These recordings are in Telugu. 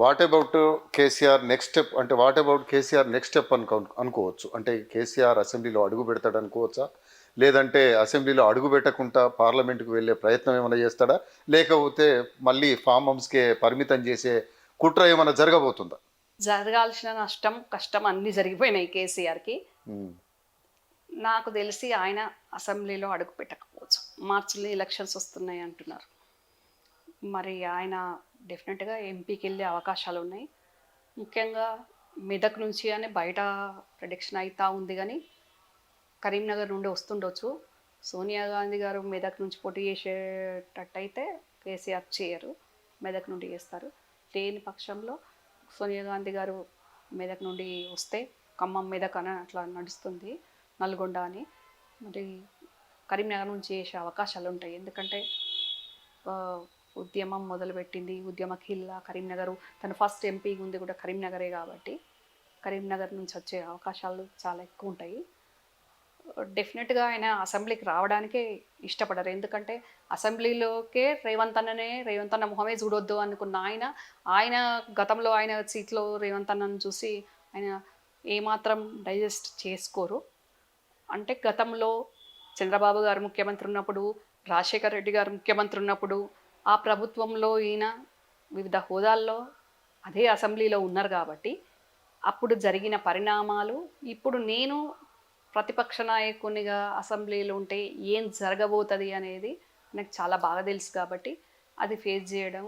What about KCR next step అంటే what about KCR next step అనుకో అనుకోవచ్చు. అంటే కేసీఆర్ అసెంబ్లీలో అడుగు పెడతాడు అనుకోవచ్చా? లేదంటే అసెంబ్లీలో అడుగు పెట్టకుండా పార్లమెంట్కి వెళ్ళే ప్రయత్నం ఏమైనా చేస్తాడా? లేకపోతే మళ్ళీ ఫామ్ హౌస్కే పరిమితం చేసే కుట్ర ఏమైనా జరగబోతుందా? జరగాల్సిన నష్టం కష్టం అన్నీ జరిగిపోయినాయి కేసీఆర్కి ఉమ్. నాకు తెలిసి ఆయన అసెంబ్లీలో అడుగు పెట్టకపోవచ్చు. మార్చిలో ఎలక్షన్స్ వస్తున్నాయి అంటున్నారు. మరి ఆయన డెఫినెట్గా ఎంపీకి వెళ్ళే అవకాశాలు ఉన్నాయి ముఖ్యంగా మెదక్ నుంచి అని బయట ప్రొడిక్షన్ అవుతా ఉంది కానీ కరీంనగర్ నుండి వస్తుండొచ్చు. సోనియా గాంధీ గారు మెదక్ నుంచి పోటీ చేసేటట్టయితే కేసీఆర్ చేయరు మెదక్ నుండి చేస్తారు. లేని పక్షంలో సోనియా గాంధీ గారు మెదక్ నుండి వస్తే ఖమ్మం మెదక్ అని అట్లా నడుస్తుంది నల్గొండ అని. మరి కరీంనగర్ నుంచి చేసే అవకాశాలు ఉంటాయి ఎందుకంటే ఉద్యమం మొదలుపెట్టింది. ఉద్యమ ఖిల్లా కరీంనగర్. తన ఫస్ట్ ఎంపీ ఉంది కూడా కరీంనగరే కాబట్టి కరీంనగర్ నుంచి వచ్చే అవకాశాలు చాలా ఎక్కువ ఉంటాయి. డెఫినెట్గా ఆయన అసెంబ్లీకి రావడానికే ఇష్టపడరు. ఎందుకంటే అసెంబ్లీలోకే రేవంత్ అన్ననే రేవంత్ అన్న మొహమే చూడొద్దు అనుకున్న ఆయన ఆయన గతంలో ఆయన సీట్లో రేవంత్ అన్నను చూసి ఆయన ఏమాత్రం డైజెస్ట్ చేసుకోరు. అంటే గతంలో చంద్రబాబు గారు ముఖ్యమంత్రి ఉన్నప్పుడు రాజశేఖర్ రెడ్డి గారు ముఖ్యమంత్రి ఉన్నప్పుడు ఆ ప్రభుత్వంలో ఈయన వివిధ హోదాల్లో అదే అసెంబ్లీలో ఉన్నారు కాబట్టి అప్పుడు జరిగిన పరిణామాలు ఇప్పుడు నేను ప్రతిపక్ష నాయకునిగా అసెంబ్లీలో ఉంటే ఏం జరగబోతుంది అనేది నాకు చాలా బాగా తెలుసు కాబట్టి అది ఫేస్ చేయడం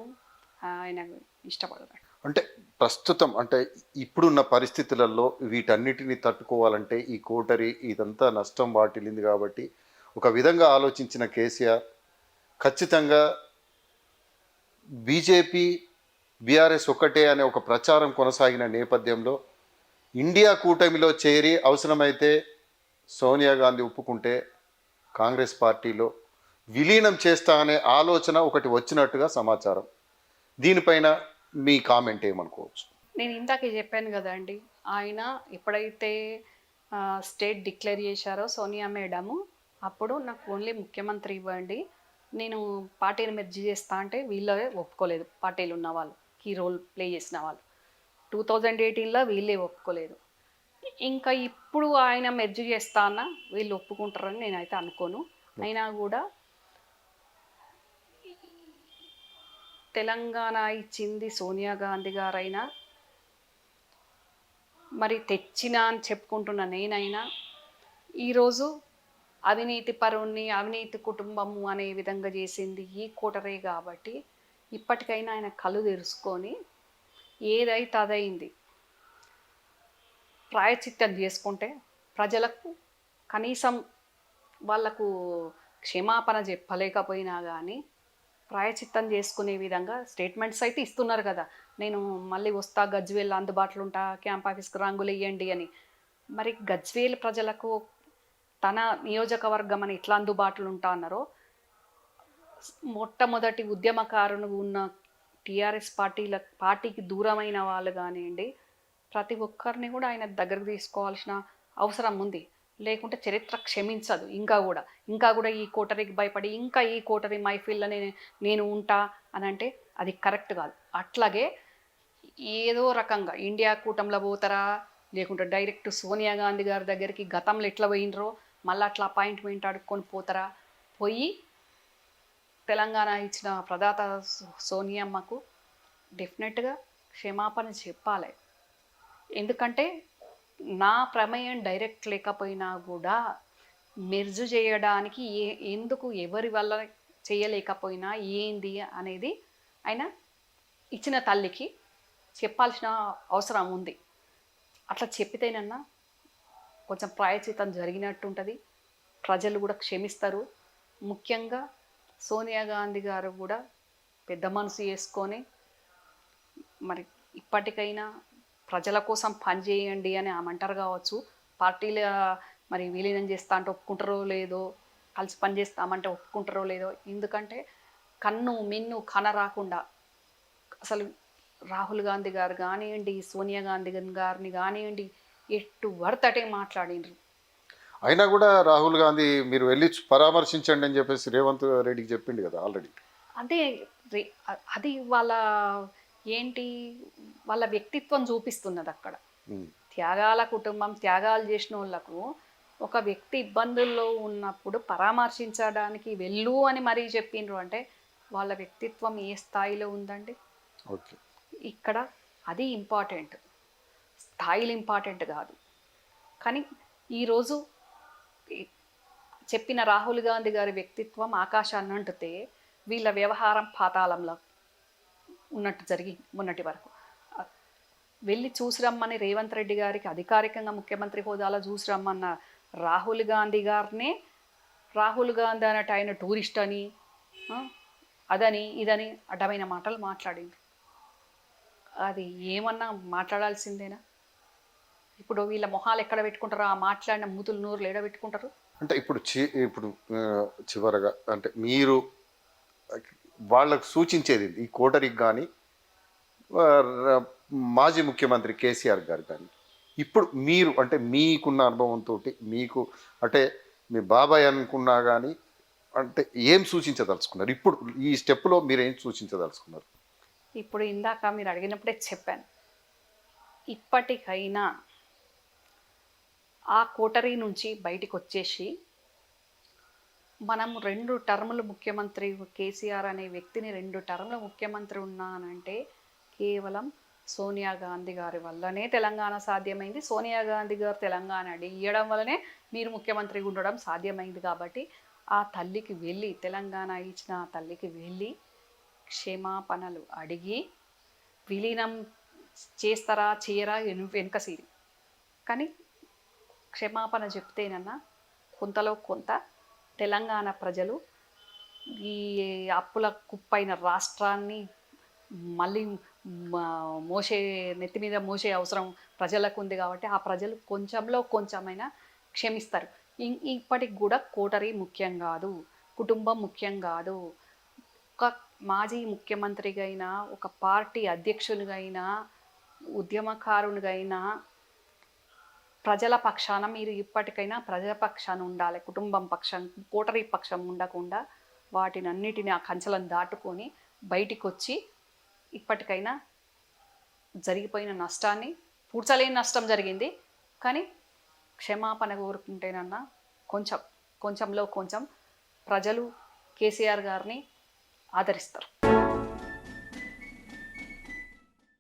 ఆయన ఇష్టపడతాడు అంటే ప్రస్తుతం అంటే ఇప్పుడున్న పరిస్థితులలో వీటన్నిటిని తట్టుకోవాలంటే ఈ కోటరి ఇదంతా నష్టం వాటిల్లింది కాబట్టి ఒక విధంగా ఆలోచించిన కేసీఆర్ ఖచ్చితంగా బీజేపీ బీఆర్ఎస్ ఒక్కటే అనే ఒక ప్రచారం కొనసాగిన నేపథ్యంలో ఇండియా కూటమిలో చేరి అవసరమైతే సోనియా గాంధీ ఒప్పుకుంటే కాంగ్రెస్ పార్టీలో విలీనం చేస్తా అనే ఆలోచన ఒకటి వచ్చినట్టుగా సమాచారం. దీనిపైన మీ కామెంట్ ఏమనుకోవచ్చు? నేను ఇందాకే చెప్పాను కదండి ఆయన ఎప్పుడైతే స్టేట్ డిక్లేర్ చేశారో సోనియా మేడము అప్పుడు నాకు ఓన్లీ ముఖ్యమంత్రి ఇవ్వండి నేను పార్టీని మెర్జీ చేస్తా అంటే వీళ్ళే ఒప్పుకోలేదు. పార్టీలు ఉన్న వాళ్ళు కీ రోల్ ప్లే చేసిన వాళ్ళు. టూ థౌజండ్ ఎయిటీన్లో వీళ్ళే ఒప్పుకోలేదు. ఇంకా ఇప్పుడు ఆయన మెర్జ్ చేస్తా అన్న వీళ్ళు ఒప్పుకుంటారని నేనైతే అనుకోను. అయినా కూడా తెలంగాణ ఇచ్చింది సోనియా గాంధీ గారైనా మరి తెచ్చినా అని చెప్పుకుంటున్న నేనైనా ఈరోజు అవినీతి పరుణ్ణి అవినీతి కుటుంబము అనే విధంగా చేసింది ఈ కూటరే కాబట్టి ఇప్పటికైనా ఆయన కళ్ళు తెరుచుకొని ఏదైతే అదైంది ప్రాయచిత్తం చేసుకుంటే ప్రజలకు కనీసం వాళ్ళకు క్షమాపణ చెప్పలేకపోయినా కానీ ప్రాయచిత్తం చేసుకునే విధంగా స్టేట్మెంట్స్ అయితే ఇస్తున్నారు కదా. నేను మళ్ళీ వస్తా గజ్వేల్ అందుబాటులో ఉంటా క్యాంప్ ఆఫీస్కి రంగులు వేయండి అని. మరి గజ్వేల్ ప్రజలకు తన నియోజకవర్గం అని ఎట్లా అందుబాటులో ఉంటా అన్నారో మొట్టమొదటి ఉద్యమకారులు ఉన్న టీఆర్ఎస్ పార్టీల పార్టీకి దూరమైన వాళ్ళు కానివ్వండి ప్రతి ఒక్కరిని కూడా ఆయన దగ్గరకు తీసుకోవాల్సిన అవసరం ఉంది. లేకుంటే చరిత్ర క్షమించదు. ఇంకా కూడా ఇంకా కూడా ఈ కోటరికి భయపడి ఇంకా ఈ కోటరి మైఫీల్లో నేను నేను ఉంటా అని అంటే అది కరెక్ట్ కాదు. అట్లాగే ఏదో రకంగా ఇండియా కూటంలో పోతారా లేకుంటే డైరెక్ట్ సోనియా గాంధీ గారి దగ్గరికి గతంలో ఎట్లా పోయినరో మళ్ళీ అట్లా అపాయింట్మెంట్ అడుక్కొని పోతారా? పోయి తెలంగాణ ఇచ్చిన ప్రదాత సోనియమ్మకు డెఫినెట్గా క్షమాపణ చెప్పాలి. ఎందుకంటే నా ప్రమేయం డైరెక్ట్ లేకపోయినా కూడా మెర్జు చేయడానికి ఏ ఎందుకు ఎవరి వల్ల చేయలేకపోయినా ఏంది అనేది ఆయన ఇచ్చిన తల్లికి చెప్పాల్సిన అవసరం ఉంది. అట్లా చెప్పితేనన్నా కొంచెం ప్రాయచితం జరిగినట్టు ఉంటుంది ప్రజలు కూడా క్షమిస్తారు. ముఖ్యంగా సోనియా గాంధీ గారు కూడా పెద్ద మనసు చేసుకొని మరి ఇప్పటికైనా ప్రజల కోసం పనిచేయండి అని ఆమంటారు కావచ్చు. పార్టీల మరి విలీనం చేస్తా అంటే ఒప్పుకుంటారో లేదో కలిసి పని చేస్తామంటే ఒప్పుకుంటారో లేదో ఎందుకంటే కన్ను మిన్ను కన రాకుండా అసలు రాహుల్ గాంధీ గారు కానివ్వండి సోనియా గాంధీ గారిని కానివ్వండి ఎట్టు పడితే మాట్లాడినరు. అయినా కూడా రాహుల్ గాంధీ మీరు వెళ్ళి పరామర్శించండి అని చెప్పేసి రేవంత్ రెడ్డికి చెప్పిండు కదా ఆల్రెడీ. అదే అది వాళ్ళ ఏంటి వాళ్ళ వ్యక్తిత్వం చూపిస్తున్నది అక్కడ త్యాగాల కుటుంబం త్యాగాలు చేసిన వాళ్ళకు ఒక వ్యక్తి ఇబ్బందుల్లో ఉన్నప్పుడు పరామర్శించడానికి వెళ్ళు అని మరీ చెప్పిండ్రు అంటే వాళ్ళ వ్యక్తిత్వం ఏ స్థాయిలో ఉందండి? ఓకే. ఇక్కడ అది ఇంపార్టెంట్. స్థాయిలు ఇంపార్టెంట్ కాదు. కానీ ఈరోజు చెప్పిన రాహుల్ గాంధీ గారి వ్యక్తిత్వం ఆకాశాన్ని అంటుతే వీళ్ళ వ్యవహారం పాతాళంలో ఉన్నట్టు జరిగి మొన్నటి వరకు. వెళ్ళి చూసిరమ్మని రేవంత్ రెడ్డి గారికి అధికారికంగా ముఖ్యమంత్రి హోదాలో చూసి రమ్మన్న రాహుల్ గాంధీ గారినే రాహుల్ గాంధీ అన్నట్టు ఆయన టూరిస్ట్ అని అదని ఇదని అడ్డమైన మాటలు మాట్లాడింది. అది ఏమన్నా మాట్లాడాల్సిందేనా? ఇప్పుడు వీళ్ళ మొహాలు ఎక్కడ పెట్టుకుంటారో? ఆ మాట్లాడిన మూతులు నోరులు ఎక్కడ పెట్టుకుంటారు? అంటే ఇప్పుడు ఇప్పుడు చివరగా అంటే మీరు వాళ్ళకు సూచించేది? ఈ కోటరికి కానీ మాజీ ముఖ్యమంత్రి కేసీఆర్ గారు కానీ ఇప్పుడు మీరు అంటే మీకున్న అనుభవంతో మీకు అంటే మీ బాబాయ్ అనుకున్నా కానీ అంటే ఏం సూచించదలుచుకున్నారు? ఇప్పుడు ఈ స్టెప్లో మీరు ఏం సూచించదలుచుకున్నారు? ఇప్పుడు ఇందాక మీరు అడిగినప్పుడే చెప్పాను. ఇప్పటికైనా ఆ కోటరీ నుంచి బయటికి వచ్చేసి మనం రెండు టర్ములు ముఖ్యమంత్రి కేసీఆర్ అనే వ్యక్తిని రెండు టర్ములు ముఖ్యమంత్రి ఉన్నానంటే కేవలం సోనియా గాంధీ గారి వల్లనే తెలంగాణ సాధ్యమైంది. సోనియా గాంధీ గారు తెలంగాణ ఇవ్వడం వల్లనే మీరు ముఖ్యమంత్రి ఉండడం సాధ్యమైంది కాబట్టి ఆ తల్లికి వెళ్ళి తెలంగాణ ఇచ్చిన ఆ తల్లికి వెళ్ళి క్షమాపణలు అడిగి విలీనం చేస్తారా చేయరా వెనుక సీరి. కానీ క్షమాపణ చెప్తేనన్నా కొంతలో కొంత తెలంగాణ ప్రజలు ఈ అప్పుల కుప్పైన రాష్ట్రాన్ని మళ్ళీ మోసే నెత్తి మీద మోసే అవసరం ప్రజలకు ఉంది కాబట్టి ఆ ప్రజలు కొంచెంలో కొంచెమైనా క్షమిస్తారు. ఇప్పటికి కూడా కోటరీ ముఖ్యం కాదు కుటుంబం ముఖ్యం కాదు. ఒక మాజీ ముఖ్యమంత్రిగా అయినా ఒక పార్టీ అధ్యక్షునిగా అయినా ఉద్యమకారునిగా అయినా ప్రజల పక్షాన మీరు ఇప్పటికైనా ప్రజల పక్షాన ఉండాలి కుటుంబం పక్షం కోటరీ పక్షం ఉండకుండా వాటిని అన్నిటిని ఆ కంచెలను దాటుకొని బయటికి వచ్చి ఇప్పటికైనా జరిగిపోయిన నష్టాన్ని పూడ్చలేని నష్టం జరిగింది. కానీ క్షమాపణ కోరుకుంటేనన్నా కొంచెం కొంచెంలో కొంచెం ప్రజలు కేసీఆర్ గారిని ఆదరిస్తారు.